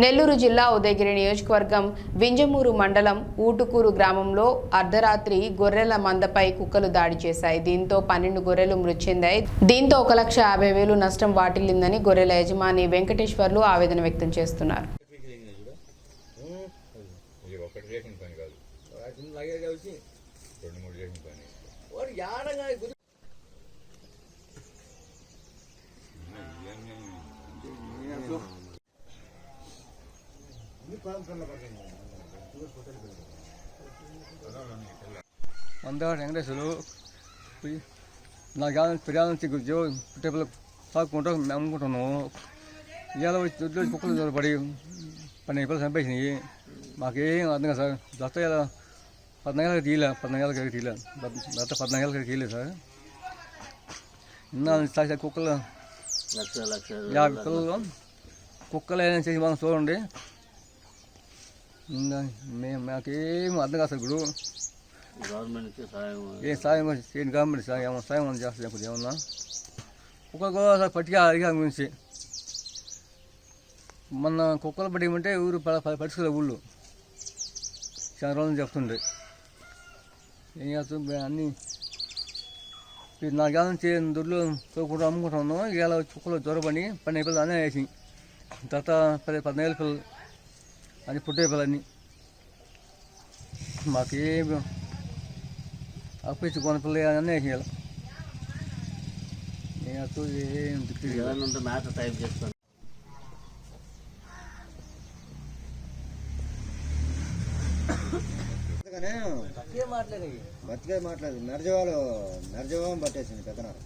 నెల్లూరు జిల్లా ఉదయగిరి నియోజకవర్గం వింజమూరు మండలం ఊటుకూరు గ్రామంలో అర్ధరాత్రి గొర్రెల మందపై కుక్కలు దాడి చేశాయి. దీంతో పన్నెండు గొర్రెలు మృతి చెందాయి దీంతో ఒక లక్ష యాభై వేలు నష్టం వాటిల్లిందని గొర్రెల యజమాని వెంకటేశ్వర్లు ఆవేదన వ్యక్తం చేస్తున్నారు. రెండు మూడు చేసిన పని వాడు యాడగా గురి మందవాడ వెంకటేశ్వరు పోయి నాకు ఏమైనా ఫిర్యాదు నుంచి ఉద్యోగం పుట్టేపల్లి సాగుకుంటూ మేము అమ్ముకుంటున్నాము ఇవాళ వచ్చి దొడ్లో వచ్చి కుక్కలు దొరపడి పన్నెండు రూపాయలు చంపేసినాయి మాకేం అర్థం కాదు సార్ దత్త ఇలా పద్నాలుగు తీయలే పద్నాలుగు కలిగి తీయలే దత్త పద్నాలుగు కలిగి తీయలేదు సార్ ఇన్నా సార్ కుక్కలు లక్ష లక్ష యాభై పిల్లలు కుక్కలు ఏదైనా చేసి మనం చూడండి ఇంకా మేము మాకేం అర్థం కాదు ఇప్పుడు ఏ సాయం చేయండి గవర్నమెంట్ సాయం? ఏమన్నా సాయం ఏమన్నా చేస్తుంది ఇప్పుడు ఏమన్నా? ఒక్కొక్క సార్ పట్టిగా అడిగాం గురించి. మొన్న కుక్కలు పట్టి ఉంటే ఊరు పట్టుకోలే ఊళ్ళు. చాలా రోజులు చెప్తుండే ఏం చేస్తుంది అన్నీ. ఏమైనా చేయని దొడ్లు తోకుండా అమ్ముకుంటున్నాను ఇలా కుక్కలు జ్వరపడి పన్నెండు పిల్లలు అన్నీ వేసి తర్వాత పది పద్నాలుగు పిల్లలు అని పుట్టే పిల్లలని మాకేం అప్పించి కొన పిల్ల అన్నీ వేసేయాలి నేను ఏం ఉంటే మ్యాటర్ టైప్ చేస్తాను బతికే మాట్లాడేది. నర్జవాళ్ళు నర్జవాం పట్టేసింది పెద్దనారు